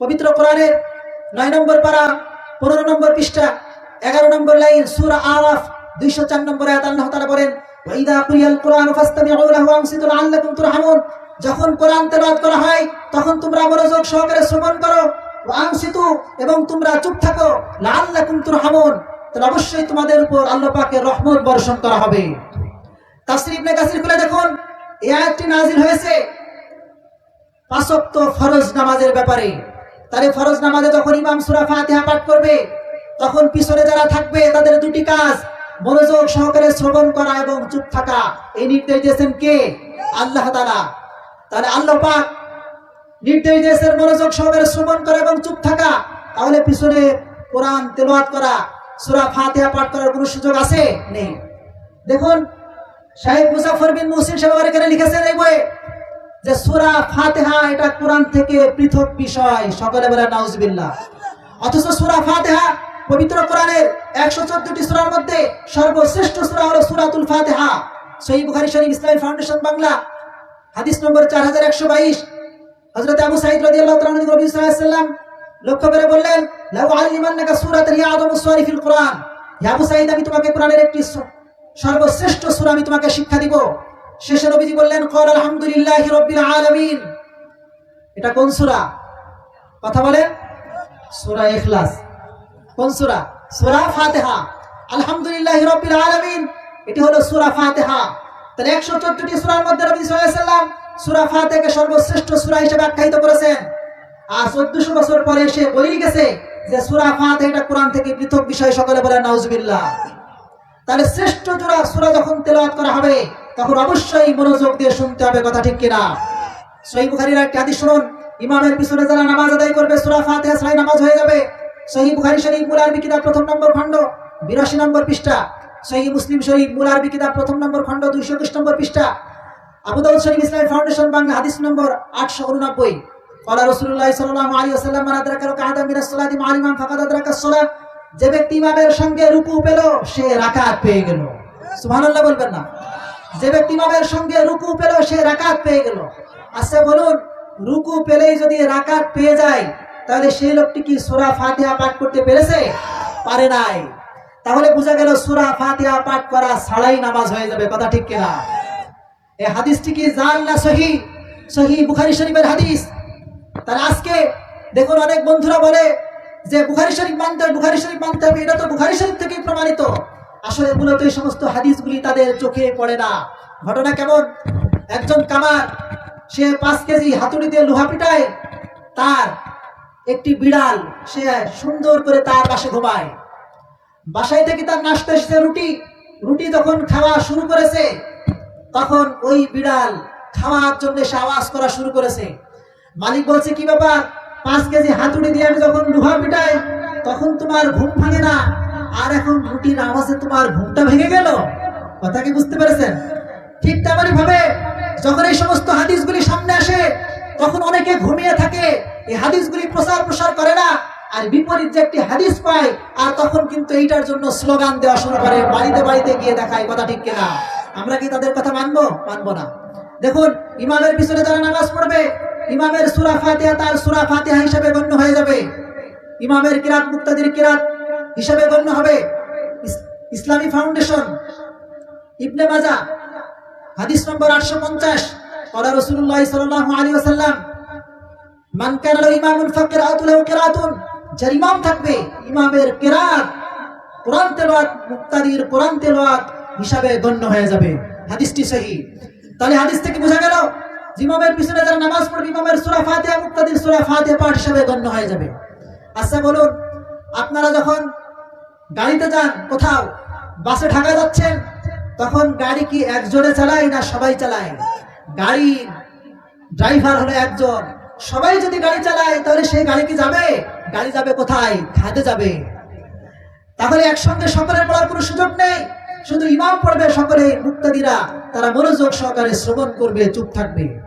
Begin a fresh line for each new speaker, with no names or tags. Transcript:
পবিত্র কোরআনের নয় নম্বর পারা, পনেরো নম্বর পৃষ্ঠা, এগারো নম্বর লাইন, সুরা আরাফ, দুইশো চার নম্বর আয়াত আল্লাহ তাআলা বলেন, ওয়াইদা কুরিয়াল কোরআন যখন কোরআন তেলাওয়াত করা হয়, তখন তোমরা মনোযোগ সহকারে শ্রবণ করো ওয়ানসিতু এবং তোমরা চুপ থাকো, লাআল্লাকুম তুরহামুন। তাহলে অবশ্যই তোমাদের উপর আল্লাহ পাকের রহমত বর্ষণ করা হবে। তাফসীর ইবনে কাসির খুলে দেখুন, এই আয়াতটি নাজিল হয়েছে পাঁচক্ত ফরজ নামাজের ব্যাপারে। তাহলে ফরজ নামাজে যখন ইমাম সুরা ফাতিহা পাঠ করবে, তখন পিছনে যারা থাকবে, তাদের দুটি কাজ। মনোযোগ সহকারে শ্রবণ করা এবং চুপ থাকা। এই নির্দেশ দিয়েছেন কে? আল্লাহ তাআলা। তাহলে আল্লাহ পাক নির্দেশ দিয়েছেন মনোযোগ সহকারে শ্রবণ করা এবং চুপ থাকা। তাহলে পিছনে কোরআন তেলাওয়াত করা, সূরা ফাতিহা পাঠ করার কোনো সুযোগ আছে? নেই। দেখুন, শাহেদ মুজাফর বিন মুহসিন সাহেব লিখেছেন এই বইয়ে যে সূরা ফাতিহা এটা কোরআন থেকে পৃথক বিষয়। সকলে বলে নাউজুবিল্লাহ। অথচ সূরা ফাতিহা পবিত্র কোরআনের একশো চোদ্দটি সূরার মধ্যে সর্বশ্রেষ্ঠ সূরা হলো সূরাতুল ফাতিহা। সহিহ বুখারী, শরীফ, ইসলামী ফাউন্ডেশন, বাংলা। হাদিস নম্বর চার হাজার একশো বাইশ। হজরত আবু সাইদ রাদিয়াল্লাহু তাআলা নবী সাল্লাম লক্ষ্য করে বললেন, লাউ আলিমান্নাকা সূরাতান হিয়া আযমু সুওয়ারি ফিল কোরআন। আবু সাইদ আমি তোমাকে কোরআনের একটি সর্বশ্রেষ্ঠ সূরা আমি তোমাকে শিক্ষা দিব। শেষে নবীজি বললেন, কল আলহামদুলিল্লাহি রাব্বিল আলামিন। এটা কোন সূরা? কথা বলেন। সূরা ইখলাস। কোন সূরা? সূরা ফাতিহা। আলহামদুলিল্লাহি রাব্বিল আলামিন। এটি হলো সূরা ফাতিহা। তাহলে 114টি সূরার মধ্যে আলাইহি সাল্লাম সূরা ফাতিহাকে সর্বশ্রেষ্ঠ সূরা হিসেবে আখ্যায়িত করেছেন। আর 1400 বছর পরে এসে বলেই গেছে যে সূরা ফাতিহা এটা কোরআন থেকে পৃথক বিষয় সকলে বলেন নাউজুবিল্লাহ। তাহলে শ্রেষ্ঠ জোড়া সূরা যখন তেলাওয়াত করা হবে তখন অবশ্যই মনোযোগ দিয়ে শুনতে হবে কথা ঠিক কিনা। সহি বুখারির একটি হাদিস শুনুন। ইমামের পিছনে যারা নামাজ আদায় করবে, সুরা ফাতেহা সাই নামাজ হয়ে যাবে। সহি বুখারি শরীফ মূল আরবি কিতাব প্রথম নম্বর খণ্ড, বিরাশি নম্বর পৃষ্ঠা। সহি মুসলিম শরীফ মূল আরবি কিতাব প্রথম নম্বর খণ্ড, দুইশো একুশ নম্বর পৃষ্ঠা। আবুদাউদ শরীফ ইসলামী ফাউন্ডেশন বাংলা হাদিস নম্বর আটশো উননব্বই। কলা রসুল্লাহ সাল্লাম আলী ওসাল্লাম আদ্রাকার কাহাদা মিরাসলাদি মালিমাম ফাকাদ আদ্রাকার সোলা যে ব্যক্তি ইমামের সঙ্গে রুকু পেল, সে রাকাত পেয়ে গেল। সুবহানাল্লাহ বলবেন না। যে ব্যক্তি ইমামের সঙ্গে রুকু পেল সে রাকাত পেয়ে গেল। আচ্ছা বলুন, রুকু পেলেই যদি রাকাত পেয়ে যায়, তাহলে সেই লোকটি কি সূরা ফাতিহা পাঠ করতে পেরেছে? পারে নাই। তাহলে বোঝা গেল সূরা ফাতিহা পাঠ করা ছাড়াই নামাজ হয়ে যাবে, কথা ঠিক কিনা? এই হাদিসটি কি জান না সহি? সহি বুখারি শরীফের হাদিস। তাহলে আজকে দেখুন অনেক বন্ধুরা বলে যে বুখারি শরীফ মানতে হবে বুখারী শরীফ মানতে হবে, এটা তো বুখারী শরীফ থেকেই প্রমাণিত। আসলে মূলত এই সমস্ত হাদিসগুলি তাদের চোখে পড়ে না। ঘটনা কেমন? একজন কামার, সে পাঁচ কেজি হাতুড়ি দিয়ে লোহা পিটায়, তার একটি বিড়াল, সে সুন্দর করে তার পাশে ঘুমায়। বাসায় থেকে তার নাস্তা এসেছে রুটি। রুটি যখন খাওয়া শুরু করেছে, তখন ওই বিড়াল খাওয়ার জন্য সে আওয়াজ করা শুরু করেছে। মালিক বলছে, কি ব্যাপার? পাঁচ কেজি হাতুড়ি দিয়ে আমি যখন লোহা পিটাই, তখন তোমার ঘুম ভাঙে না? আর এখন রুটির আওয়াজে তোমার ঘুমটা ভেঙে গেল? কথা কি বুঝতে পেরেছেন? ঠিক তেমনই ভাবে যখন এই সমস্ত হাদিসগুলি সামনে আসে, তখন অনেকে ঘুমিয়ে থাকে। এই হাদিসগুলি প্রচার প্রসার করে না, আর বিপরীত যে একটি হাদিস পায়, আর তখন কিন্তু এইটার জন্য স্লোগান দেওয়া শুরু করে, বাড়িতে বাড়িতে গিয়ে দেখায়, কথা ঠিক কিনা? আমরা কি তাদের কথা মানবো? মানবো না। দেখুন, ইমামের পিছনে যারা নামাজ পড়বে, ইমামের সুরা ফাতিহা তার সুরা ফাতিহা হিসেবে গণ্য হয়ে যাবে। ইমামের কিরাত, মুক্তাদির কিরাত হিসাবে গণ্য হবে। ইসলামী ফাউন্ডেশন, ইবনে মাজা, হাদিস নম্বর আটশো পঞ্চাশ, কলা রসুল্লাহ সাল্লাহ আলী আসাল্লাম ইমামুল আতুল কেরাতুন, যার ইমাম থাকবে ইমামের কেরাত, কোরআন তেলোয়াত মুক্তাদির কোরআন তেলোয়াত হিসাবে গণ্য হয়ে যাবে। হাদিসটি সহি। তাহলে হাদিস থেকে বোঝা গেল, ইমামের পিছনে যারা নামাজ পড়বে, ইমামের সুরা ফাতে মুক্তাদির সুরা ফাতে পাঠ হিসাবে গণ্য হয়ে যাবে। আচ্ছা বলুন, আপনারা যখন গাড়িতে যান কোথাও বাসে ঢাকা যাচ্ছেন, তখন গাড়ি কি একজনে চালায় না সবাই চালায়? গাড়ি ড্রাইভার হলো একজন। সবাই যদি গাড়ি চালায়, তাহলে সেই গাড়ি কি যাবে? গাড়ি যাবে কোথায়? খাদে যাবে। তাহলে একসঙ্গে সকলের পড়ার কোনো সুযোগ নেই। শুধু ইমাম পড়বে সকলে, মুক্তাদিরা। তারা মনোযোগ সহকারে শ্রবণ করবে, চুপ থাকবে।